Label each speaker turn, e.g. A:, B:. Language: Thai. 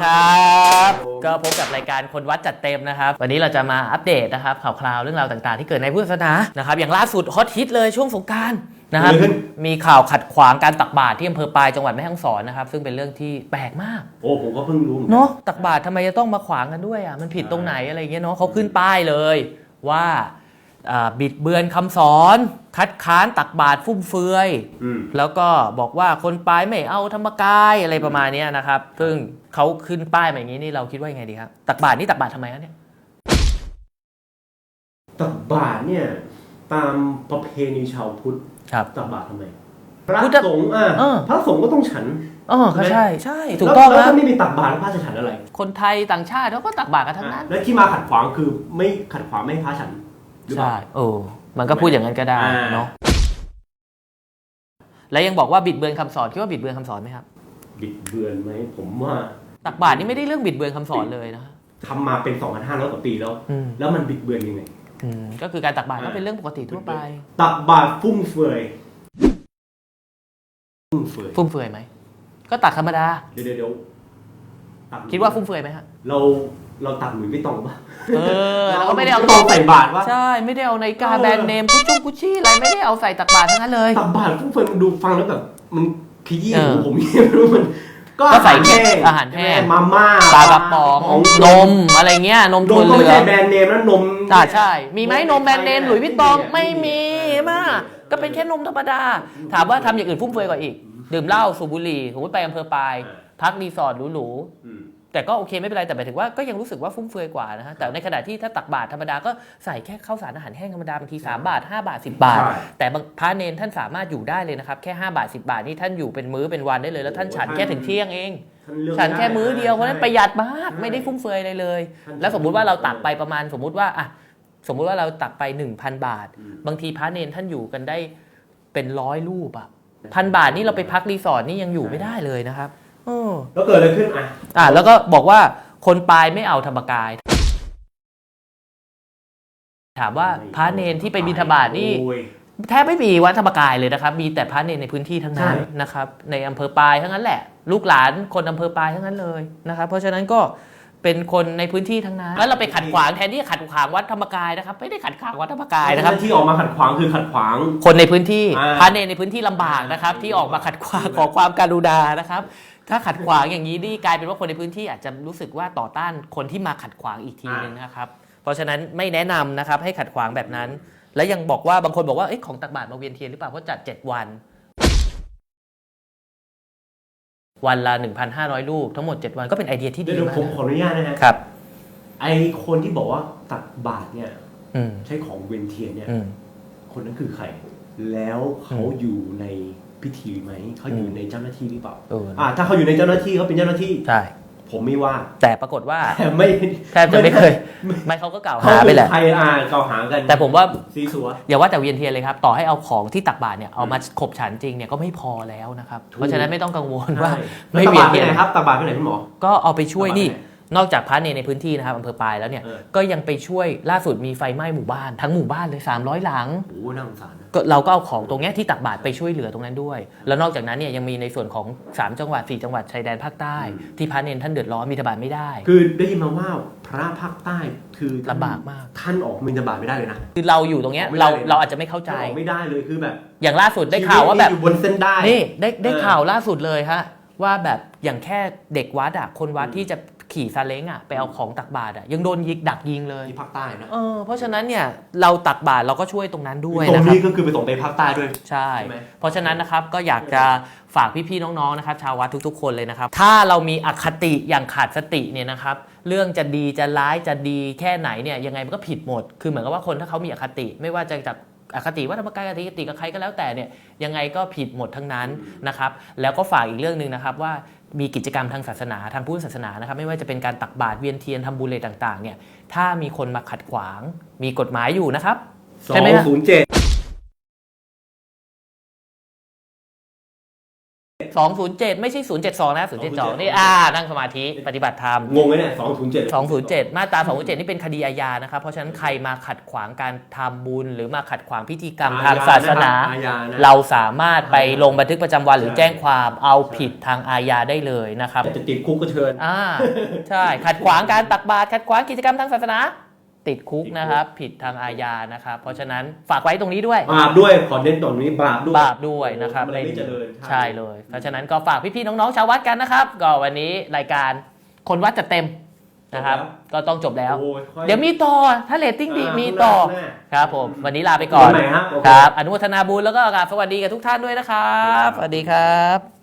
A: สวัสดีครับ ก็พบกับรายการคนวัดจัดเต็มนะครับ วันนี้เราจะมาอัปเดตนะครับข่าวคราวเรื่องราวต่างๆ ที่เกิดในพุทธศาสนานะครับอย่างล่าสุดฮอตฮิตเลยช่วงสงกรารนะครับ
B: เกิดอะไรขึ้น
A: มีข่าวขัดขวางการตักบาตรที่อำเภอปลายจังหวัดแม่ฮ่องสอนนะครับซึ่งเป็นเรื่องที่แปลกมาก
B: โอ้ผมก็เพิ่งรู้หมือกั
A: เนาะตักบาตรทำไมจะต้องมาขวางกันด้วยอะมันผิดตรงไหนอะไรอย่างเงี้ยเนาะเขาขึ้นป้ายเลยว่าอ่า บิดเบือนคำสอน คัดค้านตักบาตรฟุ่มเฟือย
B: อืม
A: แล้วก็บอกว่าคนปลายไม่เอาธรรมกายอะไรประมาณเนี้ยนะครับ ซึ่งเขาขึ้นป้ายมาอย่างนี้นี่เราคิดว่ายังไงดีครับ ตักบาตรนี่ตักบาตรทำไมครับเนี่ย
B: ตักบาตรเนี่ยตามประเพณีชาวพุทธ
A: ครับ
B: ตักบาตรทำไมพระ
A: พุทธ
B: สงฆ์อะ
A: เออ
B: พระสงฆ์ก็ต้องฉัน
A: อ๋อก็ใช่ใช่ถูก
B: แล้ว
A: ต้อง
B: แล้ว
A: ครั
B: ถ้า
A: บ
B: ไม่มีตักบาตรแล้วพระจะฉันอะไร
A: คนไทยต่างชาติเขาก็ตักบาตรกันทั้งนั้น
B: และที่มาขัดขวางคือไม่ขัดขวางไม่ให้พระฉันห รือเปล่า
A: ใช่โอ้มันก็พูดอย่างนั้นก็ได้
B: อ่า
A: เนาะแล้วยังบอกว่าบิดเบือนคำสอนคิดว่าบิดเบือนคำสอนไหมครับ
B: บิดเบือนไหมผมว่า
A: ตักบาตรนี่ไม่ได้เรื่องบิดเบือนคำสอนเลยนะ
B: ทำมาเป็น 2,500กว่าปีแล้ว
A: อืม
B: แล้วมันบิดเบือนยังไง
A: อืมก็คือการตักบาตรก็เป็นเรื่องปกติทั่วไป
B: ตักบาตรฟุ่มเฟือยฟุ่มเฟือย
A: ฟุ่มเฟือยไหมก็ตักธรรมดา
B: เดี๋ยวเดี๋ยวเดี๋ยว ตัก
A: คิดว่าฟุ่มเฟือยไหมฮะ
B: เราเราตักหมือไม่ตรงปะ
A: เออเราก็ไม่ได้เอา
B: ตรงใส่บาตรวะ
A: ใช่ ไม่ได้เอานาฬิกา
B: เออ
A: แบรนด์เนมกุชจุกุชชี่อะไรไม่ได้เอาใส่ตักบาตรทั้งนั้นเลย
B: ตักบาตรฟุ่มเฟือยมันดูฟังแล้วแบบมันขยี้
A: เออ
B: หูผมเนี่ยไม่รู้มันก็
A: ก็
B: อา
A: ใส่
B: หารแห้ง
A: อาหารแห้ง
B: มาม่า
A: ปลากระป๋อง
B: น
A: น
B: ม
A: มอะไรเงี้ยนม
B: น
A: ถั่ว
B: ม
A: เห
B: ก็
A: ลื
B: ไม่
A: อ
B: ใช่
A: ง
B: แบรนด์เนมนะนม
A: อ่าใช่ มีไหมนมแบรนด์เนมหลุยส์วิตตองไม่มีมากก็เป็นแค่นมธรรมดา ถามว่าทำอย่างอื่นฟุ่มเฟือยกว่าอีก ดื่มเหล้าสูบบุหรี่สมมติไปอำเภอปลาย พักรีสอร์ทหรูๆ
B: อืม
A: แต่ก็โอเคไม่เป็นไรแต่หมายถึงว่าก็ยังรู้สึกว่าฟุ่มเฟือยกว่านะฮะแต่ในขณะที่ถ้าตักบาตรธรรมดาก็ใส่แค่ข้าวสารอาหารแห้งธรรมดาบางที3บาท 5 บาท 10 บาท
B: ใช่
A: แต่บางพระเนนท่านสามารถอยู่ได้เลยนะครับแค่5บาท 10 บาทนี่ท่านอยู่เป็นมื้อเป็นวันได้เลย แล้วท่านฉันแค่ถึงเที่ยงเอง
B: ท่านเลือก
A: ฉันแค่มื้อเดียวเพราะฉะนั้นประหยัดมาก
B: ใช่
A: ไม่ได้ฟุ่มเฟือยอะไรเลย
B: ท่าน
A: แล้วสมมุติว่าเราตักไปประมาณสมมุติว่าอะสมมุติว่าเราตักไป 1,000 บาท
B: อืม
A: บางทีพระเนนท่านอยู่กันได้เป็นร้อยรูปอะ พันบาทนี่เราไปพักรีสอร์ทนี่ยังอยู่ไม่ได้เลยนะครับเออ
B: แล้วเกิดอะไรขึ้นอะ
A: อ่าแล้วก็บอกว่าคนปลายไม่เอาธรรมกาย ถามว่าพระเนนที่ไปบิณฑบาตนี่
B: โอ้ย
A: แทบไม่มีวัดธรรมกายเลยนะครับ มีแต่พระเนนในพื้นที่ทั้งนั้น
B: ใช่
A: นะครับ ในอำเภอปลายทั้งนั้นแหละ ลูกหลานคนอำเภอปลายทั้งนั้นเลยนะครับ เพราะฉะนั้นก็ เป็นคนในพื้นที่ทั้งนั้นแล้วเราไปขัดขวางแทนที่จะขัดขวางวัดธรรมกายนะครับ ไม่ได้ขัดขวางวัดธรรมกายนะครับ
B: ที่ออกมาขัดขวางคือขัดขวาง
A: คนในพื้นที่
B: อ่า
A: พระเนรในพื้นที่ลำบากนะครับ ที่ออกมาขัดขวางขอความการุณานะครับ ถ้าขัดขวางอย่างนี้นี่กลายเป็นว่าคนในพื้นที่อาจจะรู้สึกว่าต่อต้านคนที่มาขัดขวางอีกทีนึงนะครับ เพราะฉะนั้นไม่แนะนำนะครับให้ขัดขวางแบบนั้น และยังบอกว่าบางคนบอกว่าเอ้ของตักบาตรมาเวียนเทียนหรือเปล่าเพราะจัด 7 วัน วันละ 1,500 รูปทั้งหมด 7 วันก็เป็นไอเดียที่
B: เดี๋
A: ดี
B: ยว
A: มาก
B: ผมขออนุญาตนะฮะ
A: ครับ
B: ไอคนที่บอกว่าตักบาตรเนี่ย
A: อืม
B: ใช้ของเวียนเทียนเนี่ย
A: อืม
B: คนนั้นคือใคร แล้วเขา
A: อืม
B: อยู่ในพิธีไหม เขาอยู่
A: อืม
B: ในเจ้าหน้าที่หรือเปล่า
A: เออ
B: อ่า ถ้าเขาอยู่ในเจ้าหน้าที่เขาเป็นเจ้าหน้าที่
A: ใช่
B: ผมไม่ว่า
A: แต่ปรากฏว่า
B: แต่ไม่
A: แทบจะไม่เคย ไม่เขาก็กล่าว
B: เขา
A: หาไป
B: คือ
A: แหละ
B: ใครอ่ากล่าวหากัน
A: แต่ผมว่า
B: ซีสัว
A: อย่าว่าแต่เวียนเทียนเลยครับ ต่อให้เอาของที่ตักบาตรเนี่ยเอามาขบฉันจริงเนี่ยก็ไม่พอแล้วนะครับ
B: ถูก
A: เพราะฉะนั้นไม่ต้องกังวลว่า
B: ใช่
A: ไม่
B: แล้วตัก
A: เวีย
B: บานตรไป
A: เทียน
B: ไหนครับตักบาตรไปไหนคุณหมอ
A: ก็เอาไปช่วย
B: ตักบาตร
A: นี่
B: ไปไห
A: นอกจากพระเนรในพื้นที่นะครับอำเภอปลายแล้วเนี่ย
B: เออ
A: ก็ยังไปช่วยล่าสุดมีไฟไหม้หมู่บ้านทั้งหมู่บ้านเลย 300 หลัง
B: โอ้โหน่าสงสารนะ
A: ก็เราก็เอาของตรงเนี้ยที่ตักบาตรไปช่วยเหลือตรงนั้นด้วย แล้วนอกจากนั้นเนี่ยยังมีในส่วนของ 3 จังหวัด 4 จังหวัดชายแดนภาคใต้
B: อืม
A: ที่พระเนรท่านเดือดร้อนมีธบาตไม่ได้
B: คือได้ยินมาว่าพระภาคใต้คือ
A: ลำบากมาก
B: ท่านออกมินบาตไม่ได้เลยนะ
A: คือเราอยู่ตรงเนี้ย
B: ไม่ได้
A: เรา
B: เลยนะ
A: เราอาจจะไม่เข้าใจ
B: ท่านออกไม่ได้เลยคือแบบ
A: อย่างล่าสุดได้ข่าวว่าแบบ
B: ชีตนี่อยู่บนเส้นได้
A: นี่ได้ได้
B: เออ
A: ข่าวล่าสุดเลยฮะว่าแบบอย่างแค่เด็กวัดอะคนวัด
B: อืม
A: ที่จะ ขี่ซาเล้งอะไปเอาของตักบาตรอะยังโดนยิงดักยิงเลย
B: ที่ภาคใต้นะ
A: เออเพราะฉะนั้นเนี่ยเราตักบาตรเราก็ช่วยตรงนั้นด้วย
B: ตร
A: นะ
B: ง
A: ครับ
B: นี้ก็คือไปส่งไปภาคใต้ด้วย
A: ใช่
B: ใช่ไหม
A: เพราะฉะนั้นนะครับก็อยากจะฝากพี่ๆน้องๆนะครับ ชาววัดทุกๆ คนเลยนะครับ ถ้าเรามีอคติอย่างขาดสติเนี่ยนะครับ เรื่องจะดีจะร้ายจะดีแค่ไหนเนี่ยยังไงมันก็ผิดหมด คือเหมือนกับว่าคนถ้าเขามีอคติ ไม่ว่าจะจาก อคติว่าธรรมกายอคติกับใครก็แล้วแต่เนี่ยยังไงก็ผิดหมดทั้งนั้นนะครับแล้วก็ฝากอีกเรื่องหนึ่งนะครับว่ามีกิจกรรมทางศาสนาทางพุทธศาสนานะครับไม่ว่าจะเป็นการตักบาตรเวียนเทียนทำบุญอะไรต่างๆเนี่ยถ้ามีคนมาขัดขวางมีกฎหมายอยู่นะครับใช่ไหมฮะ
B: ศู นย์เจ็ด
A: 207 ไม่ใช่ 072 นะ 072 นี่อ่านั่งสมาธิปฏิบัติธรรม
B: งงไหมเนี่ยสองศูนย์เจ็ด
A: 207 มาตรา 207 นี่เป็นคดีอาญานะครับ เพราะฉะนั้นใครมาขัดขวางการทำบุญ หรือมาขัดขวางพิธีกรรมทางศาสนา
B: อาญานะ
A: เราสามารถไปลงบันทึกประจำวันหรือแจ้งความเอาผิดทางอาญาได้เลยนะครับ
B: แต่จะติดคุกก็เชิญ
A: อ่า ใช่ ขัดขวางการตักบาตรขัดขวางกิจกรรมทางศาสนา ติดคุกนะครับ ผิดทางอาญานะครับ เพราะฉะนั้นฝากไว้ตรงนี้ด้วย
B: บาปด้วยขอเน้นตรงนี้บาปด้วย
A: บาปด้วยนะครับ
B: มันไม่เจริญ
A: ใช่เลย เพราะฉะนั้นก็ฝากพี่ๆน้องๆชาววัดกันนะครับ ก็วันนี้รายการคนวัดจะเต็มนะครับ ก็ต้องจบแล้ว
B: โอ้ค่อ
A: เดี๋ยวมีต่อถ้าเรตติ้งดีามีต่อ
B: ข้างหน้า
A: ครับผม วันนี้ลาไปก่อน
B: วันใหม่ครับโอเค
A: ครับ อนุโมทนาบุญแล้วก็กราบสวัสดีกับทุกท่านด้วยนะครับ สวัสดีครับ